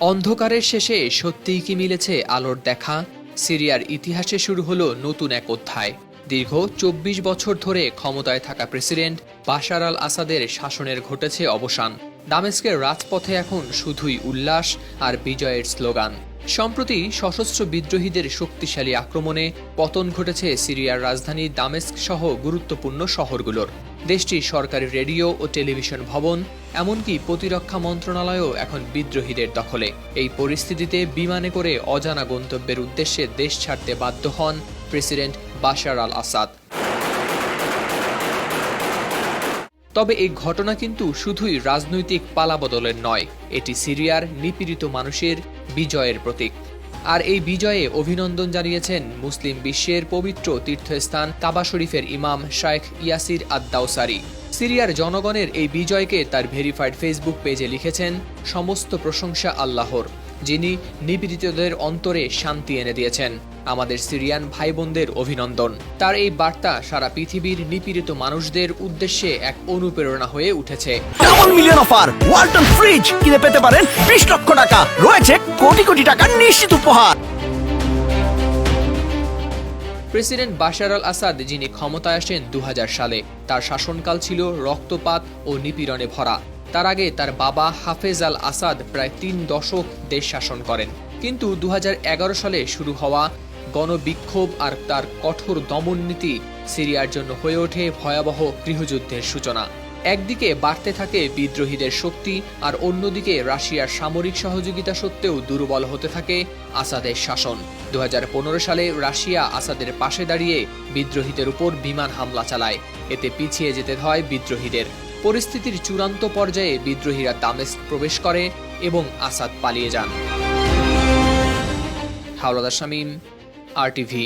অন্ধকারের শেষে সত্যিই কি মিলেছে আলোর দেখা? সিরিয়ার ইতিহাসে শুরু হলো নতুন এক অধ্যায়। দীর্ঘ চব্বিশ বছর ধরে ক্ষমতায় থাকা প্রেসিডেন্ট বাশার আল আসাদের শাসনের ঘটেছে অবসান। দামেস্কের রাজপথে এখন শুধুই উল্লাস আর বিজয়ের স্লোগান। সম্প্রতি সশস্ত্র বিদ্রোহীদের শক্তিশালী আক্রমণে পতন ঘটেছে সিরিয়ার রাজধানী দামেস্ক সহ গুরুত্বপূর্ণ শহরগুলোর। দেশটির সরকারি রেডিও ও টেলিভিশন ভবন, এমনকি প্রতিরক্ষা মন্ত্রণালয়ও এখন বিদ্রোহীদের দখলে। এই পরিস্থিতিতে বিমানে করে অজানা গন্তব্যের উদ্দেশ্যে দেশ ছাড়তে বাধ্য হন প্রেসিডেন্ট বাশার আল আসাদ তবে এই ঘটনা কিন্তু শুধুই রাজনৈতিক পালাবদলের নয়, এটি সিরিয়ার নিপীড়িত মানুষের বিজয়ের প্রতীক। আর এই বিজয়ে অভিনন্দন জানিয়েছেন মুসলিম বিশ্বের পবিত্র তীর্থস্থান কাবা শরীফের ইমাম শায়েখ ইয়াসির আদ্দাউসারি সিরিয়ার জনগণের এই বিজয়কে তার ভেরিফাইড ফেসবুক পেজে লিখেছেন, সমস্ত প্রশংসা আল্লাহর। যিনি নিপীড়িতদের অন্তরে শান্তি এনে দিয়েছেন আমাদের সিরিয়ান ভাই বোনদের অভিনন্দন। তার এই বার্তা সারা পৃথিবীর নিপীড়িত মানুষদের উদ্দেশ্যে এক অনুপ্রেরণা হয়ে উঠেছে। Double million offer Walton fridge কিনে পেতে পারেন বিশ লক্ষ টাকা। রয়েছে কোটি কোটি টাকার নিশ্চিত উপহার। প্রেসিডেন্ট বাশার আল আসাদ যিনি ক্ষমতায় আসেন দু হাজার সালে তার শাসনকাল ছিল রক্তপাত ও নিপীড়নে ভরা। তার আগে তার বাবা হাফেজ আল আসাদ প্রায় তিন দশক দেশ শাসন করেন। কিন্তু দু হাজার এগারো সালে শুরু হওয়া গণবিক্ষোভ আর তার কঠোর দমন নীতি সিরিয়ার জন্য হয়ে ওঠে ভয়াবহ গৃহযুদ্ধের সূচনা। একদিকে বাড়তে থাকে বিদ্রোহীদের শক্তি আর অন্যদিকে রাশিয়ার সামরিক সহযোগিতা সত্ত্বেও দুর্বল হতে থাকে আসাদের শাসন। দু হাজার পনেরো সালে রাশিয়া আসাদের পাশে দাঁড়িয়ে বিদ্রোহীদের উপর বিমান হামলা চালায়। এতে পিছিয়ে যেতে হয় বিদ্রোহীদের। পরিস্থিতির চূড়ান্ত পর্যায়ে বিদ্রোহীরা দামেস্ক প্রবেশ করে এবং আসাদ পালিয়ে যান। হাওলাদার শামীম, আর টিভি